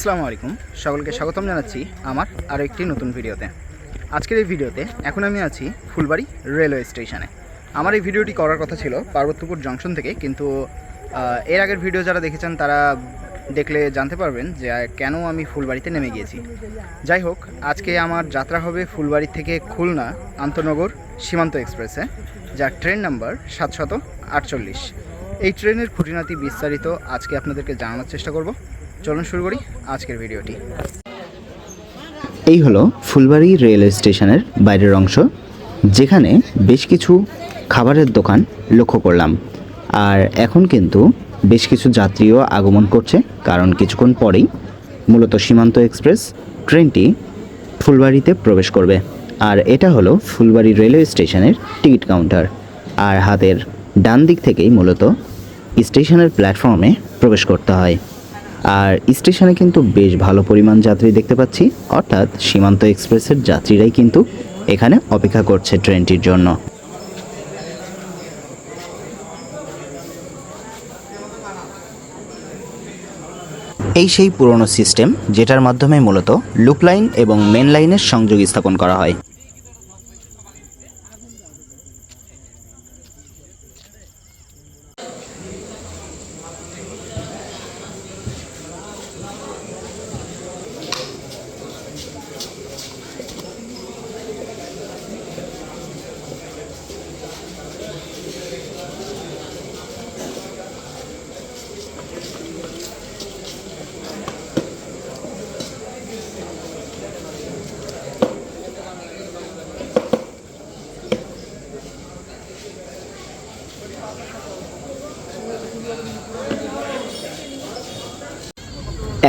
আসসালামু আলাইকুম। সকলকে স্বাগতম জানাচ্ছি আমার আরও একটি নতুন ভিডিওতে। আজকের এই ভিডিওতে এখন আমি আছি ফুলবাড়ি রেলওয়ে স্টেশনে। আমার এই ভিডিওটি করার কথা ছিল পার্বত্যপুর জংশন থেকে, কিন্তু এর আগের ভিডিও যারা দেখেছেন তারা দেখলে জানতে পারবেন যে কেন আমি ফুলবাড়িতে নেমে গিয়েছি। যাই হোক, আজকে আমার যাত্রা হবে ফুলবাড়ি থেকে খুলনা আন্তনগর সীমান্ত এক্সপ্রেসে, যার ট্রেন নাম্বার সাতশত আটচল্লিশ। এই ট্রেনের খুঁটিনাটি বিস্তারিত আজকে আপনাদেরকে জানানোর চেষ্টা করব। চলুন শুরু করি আজকের ভিডিওটি। এই হলো ফুলবাড়ি রেলওয়ে স্টেশনের বাইরের অংশ, যেখানে বেশ কিছু খাবারের দোকান লক্ষ্য করলাম। আর এখন কিন্তু বেশ কিছু যাত্রীও আগমন করছে, কারণ কিছুক্ষণ পরেই মূলত সীমান্ত এক্সপ্রেস ট্রেনটি ফুলবাড়িতে প্রবেশ করবে। আর এটা হলো ফুলবাড়ি রেলওয়ে স্টেশনের টিকিট কাউন্টার। আর হাতের ডান দিক থেকেই মূলত স্টেশনের প্ল্যাটফর্মে প্রবেশ করতে হয়। আর স্টেশনে কিন্তু বেশ ভালো পরিমাণ যাত্রী দেখতে পাচ্ছি। অর্থাৎ সীমান্ত এক্সপ্রেসের যাত্রীরাই কিন্তু এখানে অপেক্ষা করছে ট্রেনটির জন্য। এই সেই পুরনো সিস্টেম, যেটার মাধ্যমে মূলত লুপ লাইন এবং মেন লাইনের সংযোগ স্থাপন করা হয়।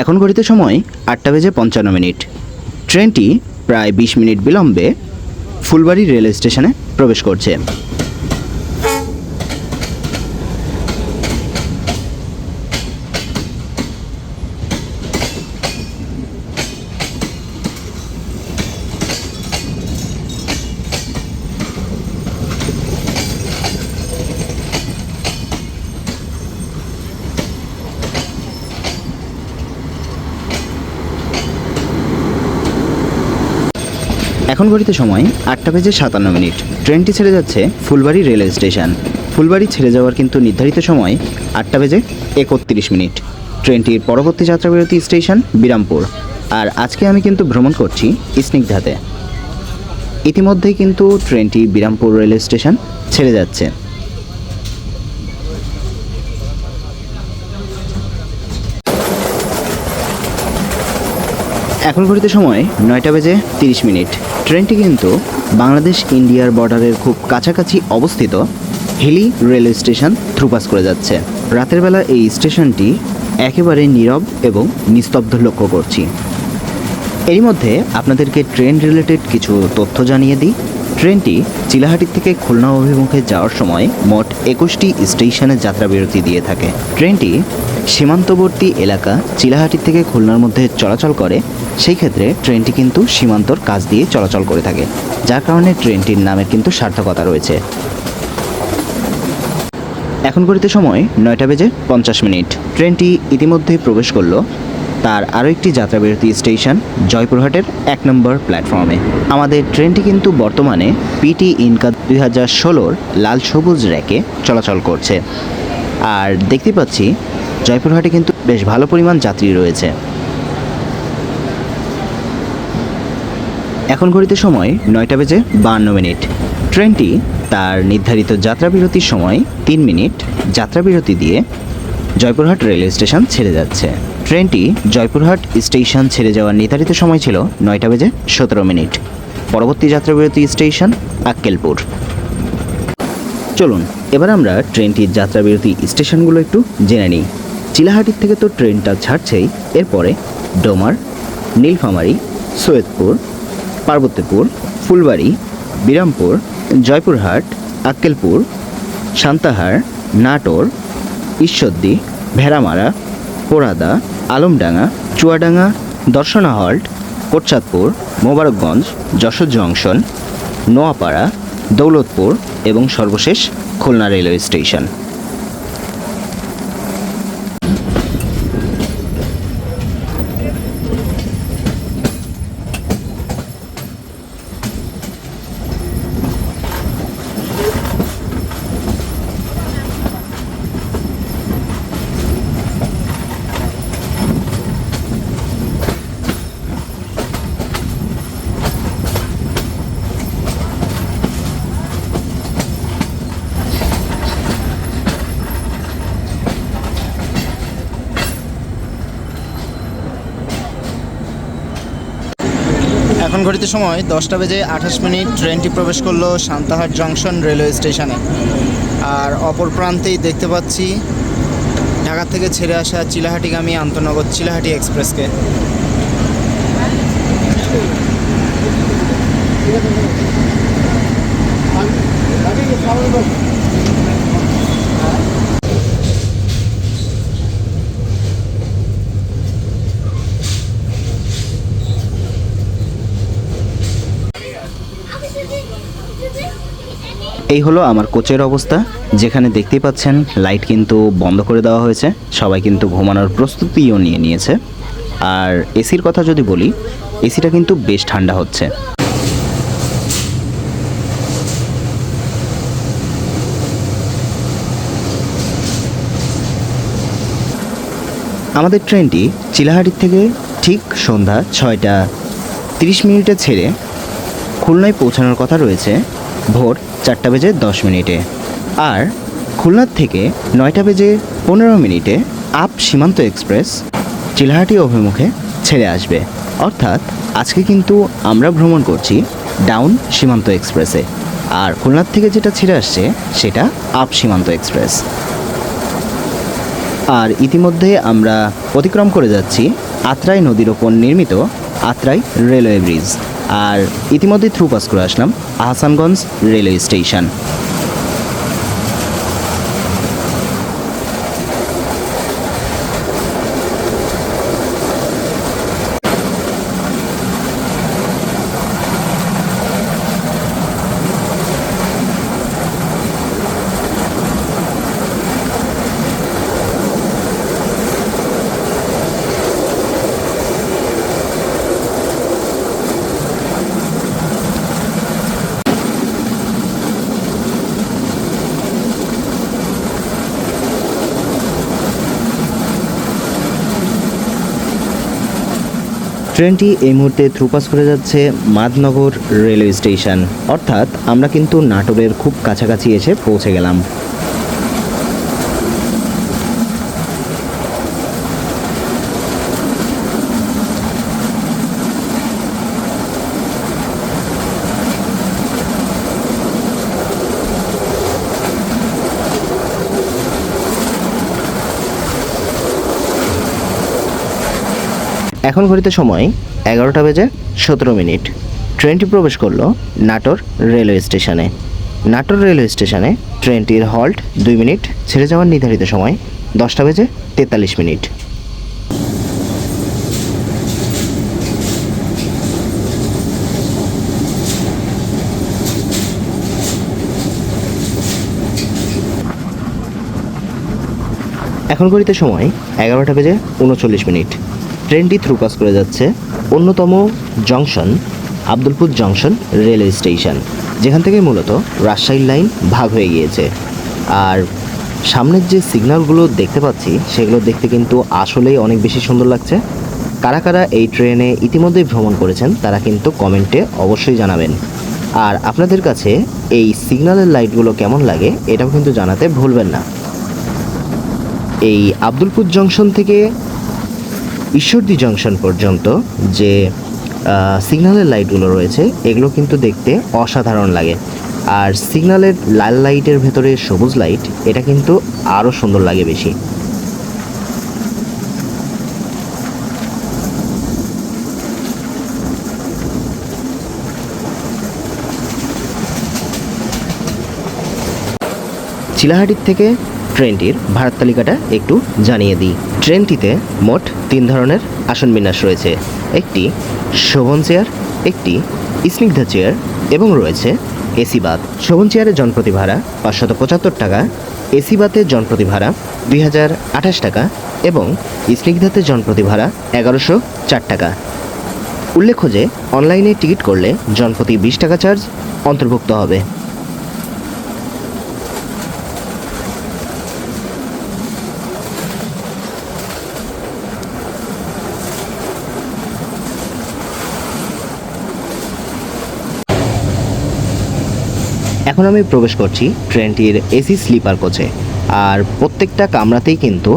এখন ঘড়িতে সময় আটটা বেজে পঞ্চান্ন মিনিট। ট্রেনটি প্রায় বিশ মিনিট বিলম্বে ফুলবাড়ি রেল স্টেশনে প্রবেশ করছে। এখন ঘড়িতে সময় আটটা বেজে সাতান্ন মিনিট। ট্রেনটি ছেড়ে যাচ্ছে ফুলবাড়ি রেল স্টেশন। ফুলবাড়ি ছেড়ে যাওয়ার কিন্তু নির্ধারিত সময় আটটা বেজে একত্রিশ মিনিট। ট্রেনটির পরবর্তী যাত্রাবিরতি স্টেশন বিরামপুর। আর আজকে আমি কিন্তু ভ্রমণ করছি স্নিগ্ধাতে। ইতিমধ্যেই কিন্তু ট্রেনটি বিরামপুর রেল স্টেশন ছেড়ে যাচ্ছে। এখন ঘড়িতে সময় নয়টা বেজে তিরিশ মিনিট। ট্রেনটি কিন্তু বাংলাদেশ ইন্ডিয়ার বর্ডারের খুব কাছাকাছি অবস্থিত হিলি রেলওয়ে স্টেশন থ্রুপাস করে যাচ্ছে। রাতের বেলা এই স্টেশনটি একেবারে নীরব এবং নিস্তব্ধ লক্ষ্য করছি। এরই মধ্যে আপনাদেরকে ট্রেন রিলেটেড কিছু তথ্য জানিয়ে দিই। ট্রেনটি চিলাহাটি থেকে খুলনা অভিমুখে যাওয়ার সময় মোট একুশটি স্টেশনে যাত্রা বিরতি দিয়ে থাকে। ট্রেনটি সীমান্তবর্তী এলাকা চিলাহাটি থেকে খুলনার মধ্যে চলাচল করে সেই ক্ষেত্রে ট্রেনটি কিন্তু সীমান্তর কাজ দিয়ে চলাচল করে থাকে, যার কারণে ট্রেনটির নামের কিন্তু সার্থকতা রয়েছে। এখন ঘড়িতে সময় নয়টা বেজে পঞ্চাশ মিনিট। ট্রেনটি ইতিমধ্যেই প্রবেশ করল তার আরও একটি যাত্রাবিরতি স্টেশন জয়পুরহাটের এক নম্বর প্ল্যাটফর্মে। আমাদের ট্রেনটি কিন্তু বর্তমানে পিটি ইনকা দুই হাজার ষোলোর লাল সবুজ র্যাকে চলাচল করছে। আর দেখতে পাচ্ছি, জয়পুরহাটে কিন্তু বেশ ভালো পরিমাণ যাত্রী রয়েছে। এখন ঘড়িতে সময় নয়টা বেজে বাহান্ন মিনিট। ট্রেনটি তার নির্ধারিত যাত্রাবিরতির সময় তিন মিনিট যাত্রাবিরতি দিয়ে জয়পুরহাট রেলওয়ে স্টেশন ছেড়ে যাচ্ছে। ট্রেনটি জয়পুরহাট স্টেশন ছেড়ে যাওয়ার নির্ধারিত সময় ছিল নয়টা বেজে সতেরো মিনিট। পরবর্তী যাত্রাবিরতি স্টেশন আক্কেলপুর। চলুন, এবার আমরা ট্রেনটির যাত্রাবিরতি স্টেশনগুলো একটু জেনে নিই। চিলাহাটির থেকে তো ট্রেনটা ছাড়ছেই, এরপরে ডোমার, নীলফামারী, সৈয়দপুর পার্বতীপুর ফুলবাড়ি, বিরামপুর, জয়পুরহাট, আক্কেলপুর, সান্তাহার, নাটোর, ঈশ্বরদী, ভেড়ামারা, পোড়াদা, আলমডাঙ্গা, চুয়াডাঙ্গা দর্শনা হল্ট কোটচাঁদপুর মোবারকগঞ্জ, যশোর জংশন, নোয়াপাড়া, দৌলতপুর এবং সর্বশেষ খুলনা রেলওয়ে স্টেশন। ঘড়িতে সময় দশটা বেজে আঠাশ মিনিট ট্রেনটি প্রবেশ করল সান্তাহার জংশন রেলওয়ে স্টেশনে। আর অপর প্রান্তেই দেখতে পাচ্ছি ঢাকা থেকে ছেড়ে আসা চিলাহাটিগামী আন্তনগর চিলাহাটি এক্সপ্রেসকে। এই হলো আমার কোচের অবস্থা। যেখানে দেখতেই পাচ্ছেন, লাইট কিন্তু বন্ধ করে দেওয়া হয়েছে। সবাই কিন্তু ঘুমানোর প্রস্তুতিও নিয়ে নিয়েছে। আর এসির কথা যদি বলি, এসিটা কিন্তু বেশ ঠান্ডা হচ্ছে। আমাদের ট্রেনটি চিলাহাটির থেকে ঠিক সন্ধ্যা ছয়টা তিরিশ মিনিটে ছেড়ে খুলনায় পৌঁছানোর কথা রয়েছে। ভোর চারটা বেজে দশ মিনিটে। আর খুলনার থেকে নয়টা বেজে পনেরো মিনিটে আপ সীমান্ত এক্সপ্রেস চিলাহাটি অভিমুখে ছেড়ে আসবে। অর্থাৎ আজকে কিন্তু আমরা ভ্রমণ করছি ডাউন সীমান্ত এক্সপ্রেসে। আর খুলনার থেকে যেটা ছেড়ে আসছে সেটা আপ সীমান্ত এক্সপ্রেস। আর ইতিমধ্যে আমরা অতিক্রম করে যাচ্ছি আত্রাই নদীর ওপর নির্মিত আত্রাই রেলওয়ে ব্রিজ। আর ইতিমধ্যে থ্রু পাস করে আসলাম আহসানগঞ্জ রেলওয়ে স্টেশন। ট্রেনটি এই মুহূর্তে থ্রুপাস করে যাচ্ছে মাদনগর রেলওয়ে স্টেশন। অর্থাৎ আমরা কিন্তু নাটোরের খুব কাছাকাছি এসে পৌঁছে গেলাম। এখন ঘড়িতে সময় এগারোটা বেজে সতেরো মিনিট। ট্রেনটি প্রবেশ করল নাটোর রেলওয়ে স্টেশনে। নাটোর রেলওয়ে স্টেশনে ট্রেনটির হল্ট দুই মিনিট, ছেড়ে যাওয়ার নির্ধারিত সময় দশটা বেজে তেতাল্লিশ মিনিট। এখন ঘড়িতে সময় এগারোটা বেজে উনচল্লিশ মিনিট। ট্রেনটি থ্রু থ্রুপাস করে যাচ্ছে অন্যতম junction, Abdulpur junction railway station, যেখান থেকে মূলত রাজশাহীর লাইন ভাগ হয়ে গিয়েছে। আর সামনের যে সিগন্যালগুলো দেখতে পাচ্ছি, সেগুলো দেখতে কিন্তু আসলেই অনেক বেশি সুন্দর লাগছে। কারা কারা এই ট্রেনে ইতিমধ্যেই ভ্রমণ করেছেন, তারা কিন্তু কমেন্টে অবশ্যই জানাবেন। আর আপনাদের কাছে এই সিগন্যালের লাইটগুলো কেমন লাগে, এটাও কিন্তু জানাতে ভুলবেন না। এই আব্দুলপুর জংশন থেকে ঈশ্বরদী জংশন পর্যন্ত যে সিগন্যালের লাইটগুলো রয়েছে, এগুলো কিন্তু দেখতে অসাধারণ লাগে। আর সিগন্যালের লাল লাইটের ভেতরে সবুজ লাইট, এটা কিন্তু আরও সুন্দর লাগে বেশি। চিলাহাটির থেকে ট্রেনটির ভাড়ার তালিকাটা একটু জানিয়ে দিই। ট্রেনটিতে মোট তিন ধরনের আসন বিন্যাস রয়েছে। একটি শোভন চেয়ার, একটি স্নিগ্ধা চেয়ার এবং রয়েছে এসি বাত শোভন চেয়ারের জনপ্রতি ভাড়া পাঁচশত পঁচাত্তর টাকা, এসি বাতের জনপ্রতি ভাড়া দুই হাজার আঠাশ টাকা এবং স্নিগ্ধাতে জনপ্রতি ভাড়া এগারোশো চার টাকা। উল্লেখ্য যে, অনলাইনে টিকিট করলে জনপ্রতি বিশ টাকা চার্জ অন্তর্ভুক্ত হবে। এখন আমি প্রবেশ করছি ট্রেনটির এসি স্লিপার কোচে। আর প্রত্যেকটা কামরাতেই কিন্তু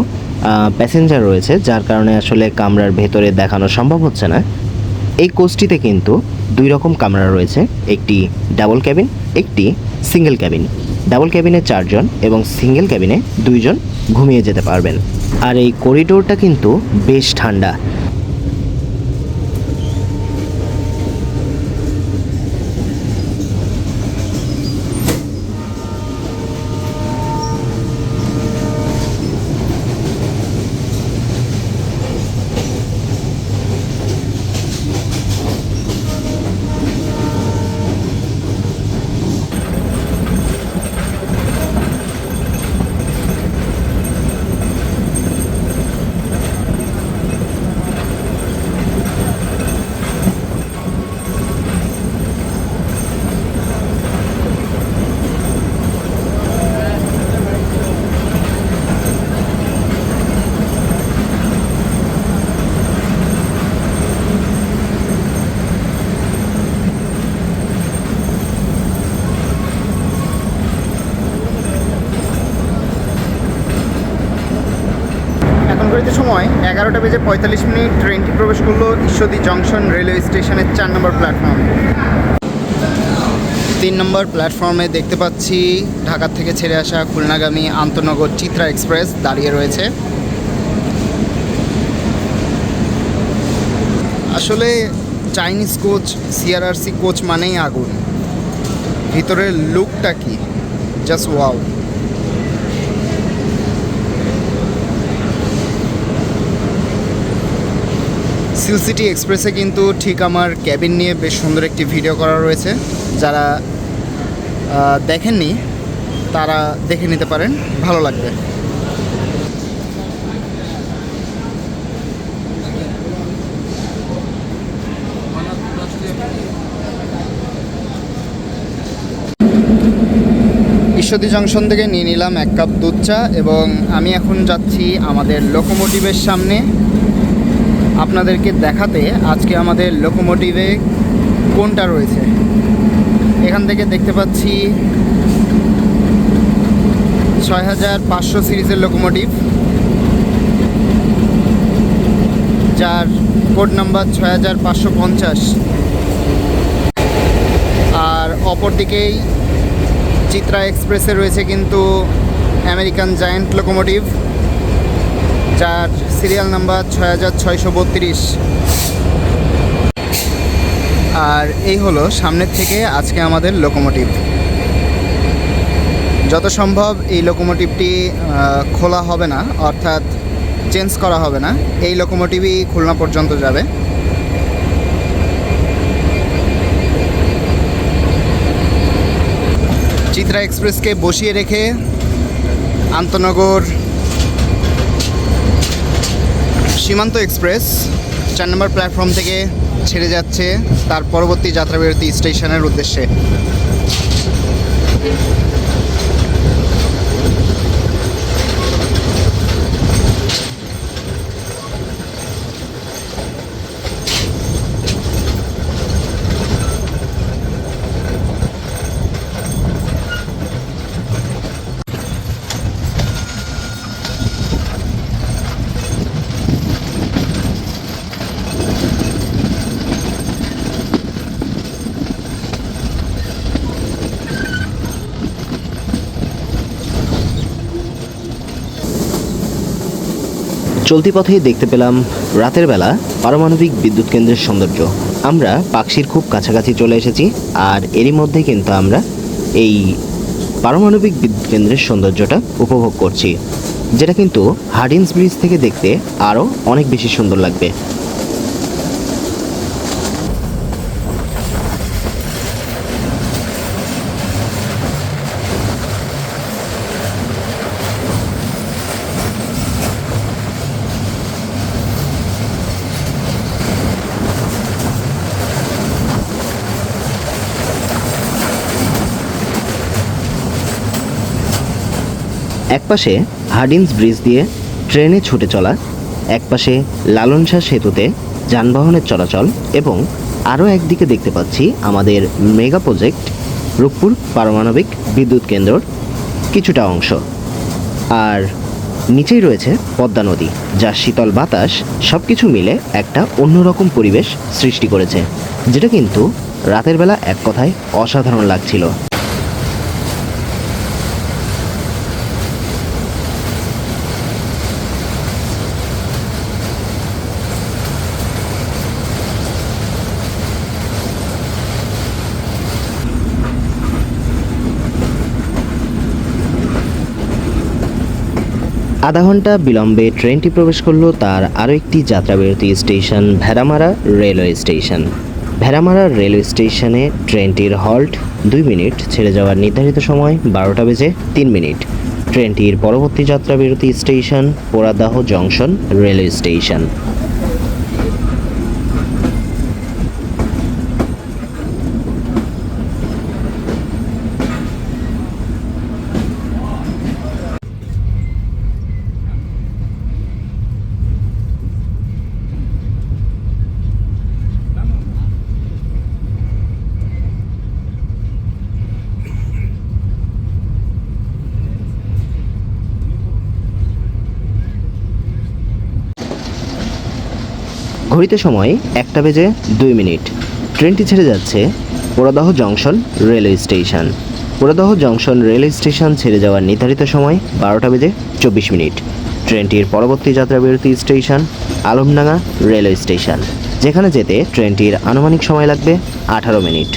প্যাসেঞ্জার রয়েছে, যার কারণে আসলে কামরার ভেতরে দেখানো সম্ভব হচ্ছে না। এই কোচটিতে কিন্তু দুই রকম কামরা রয়েছে, একটি ডাবল ক্যাবিন, একটি সিঙ্গেল ক্যাবিন। ডাবল ক্যাবিনে চারজন এবং সিঙ্গেল ক্যাবিনে দুইজন ঘুমিয়ে যেতে পারবেন। আর এই করিডোরটা কিন্তু বেশ ঠান্ডা এখন ঘড়িতে সময় এগারোটা বেজে পঁয়তাল্লিশ মিনিট ট্রেনটি প্রবেশ করল ঈশ্বরদী জংশন রেলওয়ে স্টেশনের চার নম্বর প্ল্যাটফর্ম। তিন নম্বর প্ল্যাটফর্মে দেখতে পাচ্ছি ঢাকার থেকে ছেড়ে আসা খুলনাগামী আন্তনগর চিত্রা এক্সপ্রেস দাঁড়িয়ে রয়েছে। আসলে চাইনিজ কোচ, সিআরআরসি কোচ মানেই আগুন। ভিতরের লুকটা কি? জাস্ট ওয়াও সিল সিটি এক্সপ্রেসে কিন্তু ঠিক আমার ক্যাবিন নিয়ে বেশ সুন্দর একটি ভিডিও করা রয়েছে। যারা দেখেননি, তারা দেখে নিতে পারেন, ভালো লাগবে। ঈশ্বরদী জংশন থেকে নিয়ে নিলাম এক কাপ দুধ চা এবং আমি এখন যাচ্ছি আমাদের লোকোমোটিভের সামনে। আপনাদেরকে দেখাতে আজকে আমাদের লোকোমোটিভে কোনটা রয়েছে। এখান থেকে দেখতে পাচ্ছি ছয় হাজার পাঁচশো সিরিজের লোকোমোটিভ, যার কোড নাম্বার ছয় হাজার পাঁচশো পঞ্চাশ। আর অপরদিকেই চিত্রা এক্সপ্রেসে রয়েছে কিন্তু আমেরিকান জায়ান্ট লোকোমোটিভ। যার সিরিয়াল নাম্বার ছয় হাজার ছয়শো বত্রিশ। আর এই হলো সামনের থেকে আজকে আমাদের লোকোমোটিভ যত সম্ভব এই লোকোমোটিভটি খোলা হবে না, অর্থাৎ চেঞ্জ করা হবে না। এই লোকোমোটিভই খুলনা পর্যন্ত যাবে। চিত্রা এক্সপ্রেসকে বসিয়ে রেখে আন্তনগর সীমান্ত এক্সপ্রেস চার নম্বর প্ল্যাটফর্ম থেকে ছেড়ে যাচ্ছে তার পরবর্তী যাত্রাবিরতি স্টেশনের উদ্দেশ্যে। চলতি পথেই দেখতে পেলাম রাতের বেলা পারমাণবিক বিদ্যুৎ কেন্দ্রের সৌন্দর্য। আমরা পাকশির খুব কাছাকাছি চলে এসেছি আর এরই মধ্যে কিন্তু আমরা এই পারমাণবিক বিদ্যুৎ কেন্দ্রের সৌন্দর্যটা উপভোগ করছি, যেটা কিন্তু হার্ডিন্স ব্রিজ থেকে দেখতে আরও অনেক বেশি সুন্দর লাগবে। একপাশে হার্ডিন্স ব্রিজ দিয়ে ট্রেনে ছুটে চলা, একপাশে লালন শাহ সেতুতে যানবাহনের চলাচল এবং আরও একদিকে দেখতে পাচ্ছি আমাদের মেগা প্রজেক্ট রূপপুর পারমাণবিক বিদ্যুৎ কেন্দ্রর কিছুটা অংশ। আর নিচেই রয়েছে পদ্মা নদী, যা শীতল বাতাস সব কিছু মিলে একটা অন্যরকম পরিবেশ সৃষ্টি করেছে, যেটা কিন্তু রাতের বেলা এক কথায় অসাধারণ লাগছিল। আধা ঘণ্টা বিলম্বে ট্রেনটি প্রবেশ করল তার আরও একটি যাত্রাবিরতি station, Bheramara railway station. Bheramara railway স্টেশনে ট্রেনটির হল্ট দুই মিনিট, ছেড়ে যাওয়ার নির্ধারিত সময় বারোটা বেজে তিন মিনিট। ট্রেনটির পরবর্তী যাত্রাবিরতি station, Poradah junction railway station. ঘড়িতে সময় একটা বেজে দুই মিনিট। ট্রেনটি ছেড়ে যাচ্ছে Poradah junction railway station. Poradah junction railway station ছেড়ে যাওয়ার নির্ধারিত সময় বারোটা বেজে চব্বিশ মিনিট। ট্রেনটির পরবর্তী যাত্রাবিরতি স্টেশন আলমডাঙ্গা রেলওয়ে স্টেশন, যেখানে যেতে ট্রেনটির আনুমানিক সময় লাগবে আঠারো মিনিট।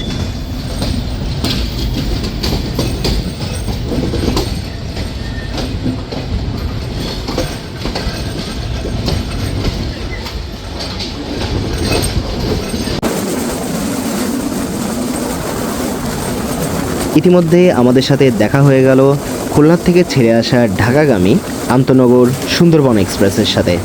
ইতিমধ্যে আমাদের সাথে দেখা হয়ে গেল খুলনা থেকে ছেড়ে আসা ঢাকাগামী আন্তনগর সুন্দরবন এক্সপ্রেসের সাথে।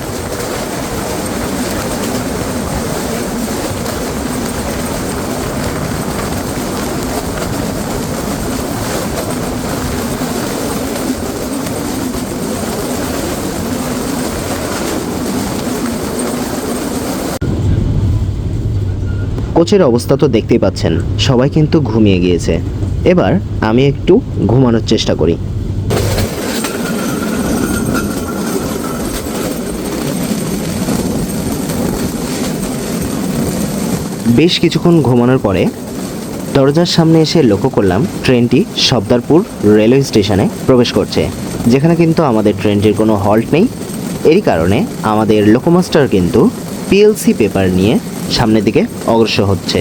কোচের অবস্থা তো দেখতেই পাচ্ছেন, সবাই কিন্তু ঘুমিয়ে গিয়েছে। এবার আমি একটু ঘুমানোর চেষ্টা করি। বেশ কিছুক্ষণ ঘুমানোর পরে দরজার সামনে এসে লক্ষ্য করলাম ট্রেনটি সর্দারপুর রেলওয়ে স্টেশনে প্রবেশ করছে, যেখানে কিন্তু আমাদের ট্রেনটির কোনো হল্ট নেই। এরই কারণে আমাদের লোকোমাস্টার কিন্তু পিএলসি পেপার নিয়ে সামনের দিকে অগ্রসর হচ্ছে।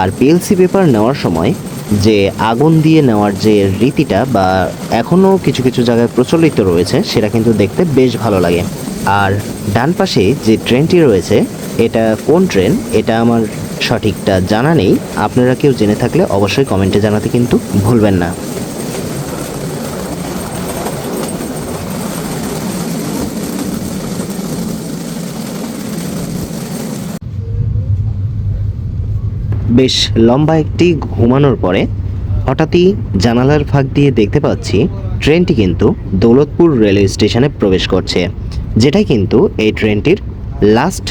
আর পিএলসি পেপার নেওয়ার সময় যে আগুন দিয়ে নেওয়ার যে রীতিটা বা এখনও কিছু কিছু জায়গায় প্রচলিত রয়েছে, সেটা কিন্তু দেখতে বেশ ভালো লাগে। আর ডান পাশে যে ট্রেনটি রয়েছে, এটা কোন ট্রেন? এটা আমার সঠিকটা জানা নেই। আপনারা কেউ জেনে থাকলে অবশ্যই কমেন্টে জানাতে কিন্তু ভুলবেন না। বেশ লম্বা একটি ঘুমানোর পরে হঠাৎই জানালার ফাঁক দিয়ে দেখতে পাচ্ছি ট্রেনটি কিন্তু দৌলতপুর রেলওয়ে স্টেশনে প্রবেশ করছে, যেটাই কিন্তু এই ট্রেনটির লাস্ট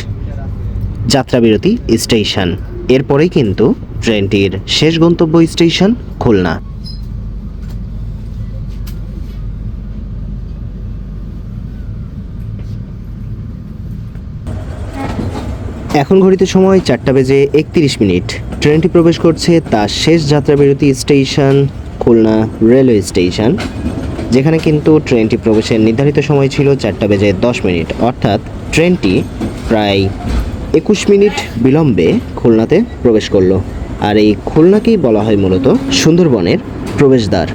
যাত্রাবিরতি স্টেশন। এরপরেই কিন্তু ট্রেনটির শেষ গন্তব্য স্টেশন খুলনা। এখন ঘড়িতে সময় চারটা বেজে একত্রিশ মিনিট। ট্রেনটি প্রবেশ করছে তার শেষ যাত্রাবিরতি স্টেশন, খুলনা রেলওয়ে স্টেশন, যেখানে কিন্তু ট্রেনটি প্রবেশের নির্ধারিত সময় ছিল চারটা বেজে দশ মিনিট। অর্থাৎ ট্রেনটি প্রায় একুশ মিনিট বিলম্বে খুলনাতে প্রবেশ করল। আর এই খুলনাকেই বলা হয় মূলত সুন্দরবনের প্রবেশদ্বার।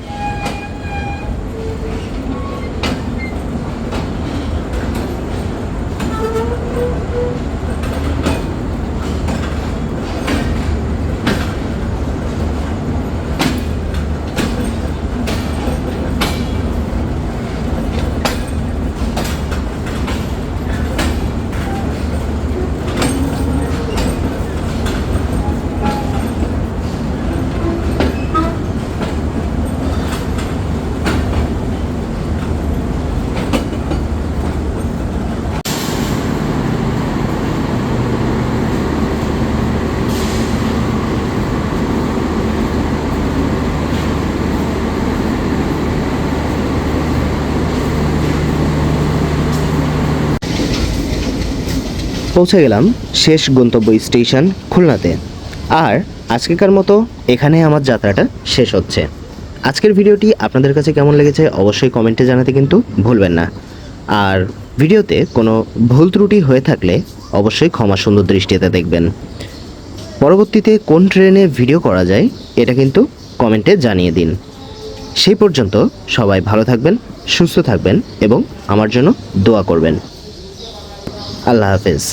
পৌঁছে গেলাম শেষ গন্তব্য স্টেশন খুলনাতে। আর আজকেকার মতো এখানে আমার যাত্রাটা শেষ হচ্ছে। আজকের ভিডিওটি আপনাদের কাছে কেমন লেগেছে অবশ্যই কমেন্টে জানাতে কিন্তু ভুলবেন না। আর ভিডিওতে কোনো ভুল ত্রুটি হয়ে থাকলে অবশ্যই ক্ষমা সুন্দর দৃষ্টিতে দেখবেন। পরবর্তীতে কোন ট্রেনে ভিডিও করা যায় এটা কিন্তু কমেন্টে জানিয়ে দিন। সেই পর্যন্ত সবাই ভালো থাকবেন, সুস্থ থাকবেন এবং আমার জন্য দোয়া করবেন। আল্লাহ হাফেজ।